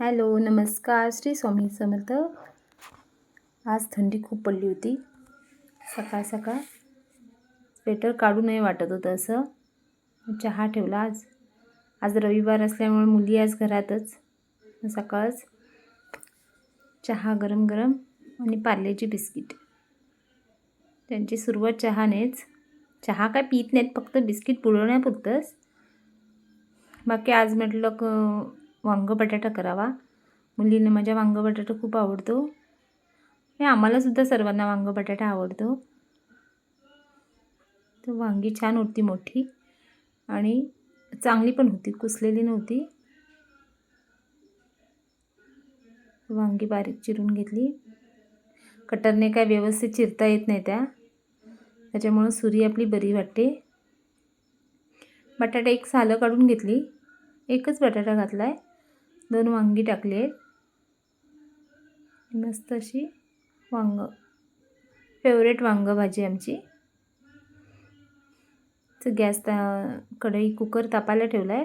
Hello नमस्कार. श्री स्वामी समर्थ. आज थंडी खूप पडली होती. सकाळ सकाळ. स्वेटर काढू नये वाटत होतं असं. चहा ठेवला आज. आज रविवार असल्यामुळे मुली आज घरातच. सकाळच चहा गरम गरम आणि पार्लेची बिस्किट. त्यांची सुरुवात चहानेच. चहा काय पित नाहीत फक्त बिस्किट पुरवण्यापुरतंच. बाकी आज म्हटलं क वांग बटाटा करावा. मुलींना माझ्या वांग बटाटा खूप आवडतो. हे आम्हालासुद्धा सर्वांना वांग बटाटा आवडतो. तर वांगी छान होती मोठी आणि चांगली पण होती कुसलेली नव्हती. वांगी बारीक चिरून घेतली. कटरने काय व्यवस्थित चिरता येत नाही त्या. त्याच्यामुळं सुरी आपली बरी वाटते. बटाटा एक सालं काढून घेतली. एकच बटाटा घातला आहे दोन वांगी टाकली आहेत. मस्त अशी वांग फेवरेट वांग भाजी आमची. तर गॅस ता कढई कुकर तापायला ठेवला आहे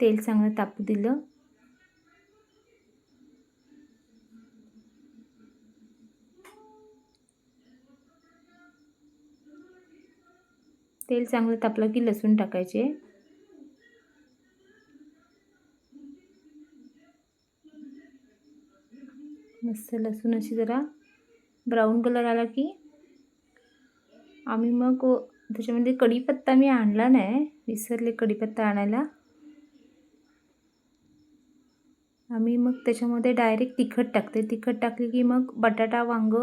तेल चांगलं तापू दिलं. तेल चांगलं तापलं की लसूण टाकायचे. मस्त लसूण अशी जरा ब्राऊन कलर आला की आम्ही मग त्याच्यामध्ये कढीपत्ता मी आणला नाही विसरले कढीपत्ता आणायला. आम्ही मग त्याच्यामध्ये डायरेक्ट तिखट टाकते. तिखट टाकली की मग बटाटा वांग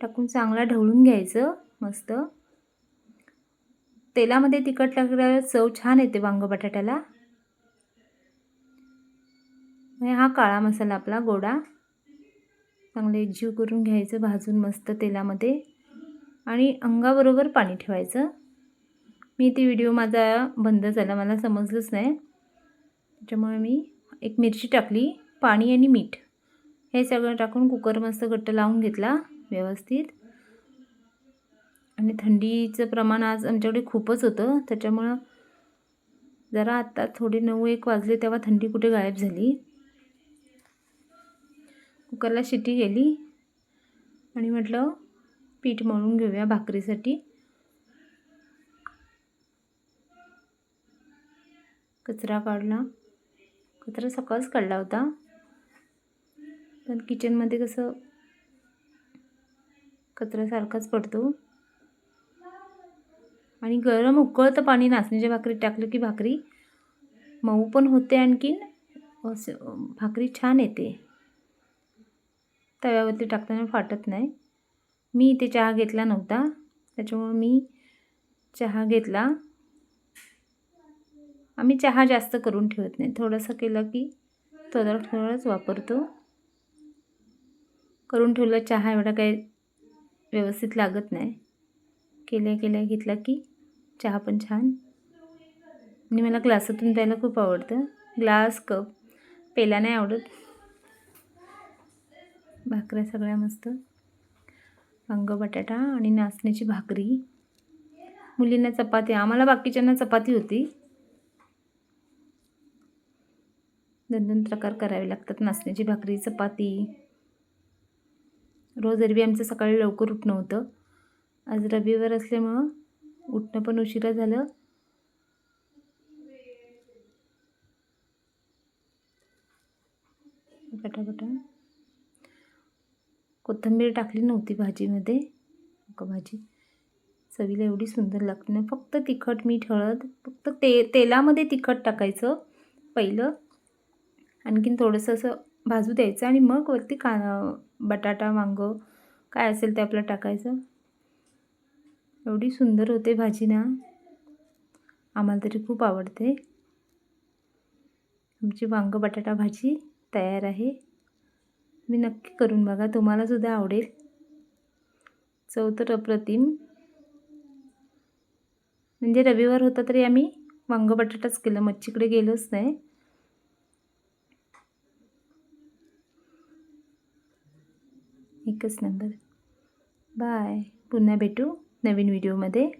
टाकून चांगला ढवळून घ्यायचं मस्त. तेलामध्ये तिखट लागल्यावर चव छान येते वांग बटाट्याला. म्हणजे हा काळा मसाला आपला गोडा. चांगले एकजीव करून घ्यायचं भाजून मस्त तेलामध्ये. आणि अंगाबरोबर पाणी ठेवायचं. मी ते व्हिडिओ माझा बंद झाला मला समजलंच नाही. त्याच्यामुळे मी एक मिरची टाकली पाणी आणि मीठ. हे सगळं टाकून कुकर मस्त घट्ट लावून घेतला व्यवस्थित. आणि थंडीचं प्रमाण आज आमच्याकडे खूपच होतं. त्याच्यामुळं जरा आत्ता थोडे नऊ एक वाजले तेव्हा थंडी कुठे गायब झाली. कुकरला शिटी गेली आणि म्हटलं पीठ मळून घेऊया भाकरीसाठी. कचरा काढला. कचरा सकाळच काढला होता. पण किचनमध्ये कसं कचरा सारखाच पडतो. आणि गरम उकळतं पाणी नाचणीच्या भाकरीत टाकलं की भाकरी मऊ पण होते आणखीन असं भाकरी छान येते. तव्यावरती टाकताना फाटत नाही. मी इथे चहा घेतला नव्हता. त्याच्यामुळं मी चहा घेतला. आम्ही चहा जास्त करून ठेवत नाही. थोडंसं केलं की थोडा थोडाच वापरतो. करून ठेवलं चहा एवढा काही व्यवस्थित लागत नाही. केल्या केल्या घेतला की चहा पण छान. आणि मला ग्लासातून प्यायला खूप आवडतं. ग्लास कप पेला नाही आवडत. भाकऱ्या सगळ्या मस्त. वांग बटाटा आणि नाचण्याची भाकरी. मुलींना चपाती आम्हाला बाकीच्यांना चपाती होती. दोन दोन प्रकार करावे लागतात. नाचण्याची भाकरी चपाती. रोज रवी आमचं सकाळी लवकर उठणं होतं. आज रविवार असल्यामुळं उठणं पण उशिरा झालं. पटापटा. कोथिंबीर टाकली नव्हती भाजीमध्ये. का भाजी चवीला एवढी सुंदर लागते ना. फक्त तिखट मीठ हळद फक्त ते तेलामध्ये तिखट टाकायचं पहिलं. आणखीन थोडंसं असं भाजू द्यायचं आणि मग वरती का बटाटा वांग काय असेल ते आपलं टाकायचं. एवढी सुंदर होते भाजी ना. आम्हाला तरी खूप आवडते. आमची वांग बटाटा भाजी तयार आहे. मी नक्की करून बघा तुम्हालासुद्धा आवडेल. चव तर अप्रतिम. म्हणजे रविवार होता तरी आम्ही वांग बटाटाच केलं मच्छीकडे गेलोच नाही. एकच नंबर. बाय. पुन्हा भेटू. नवीन व्हिडिओमध्ये.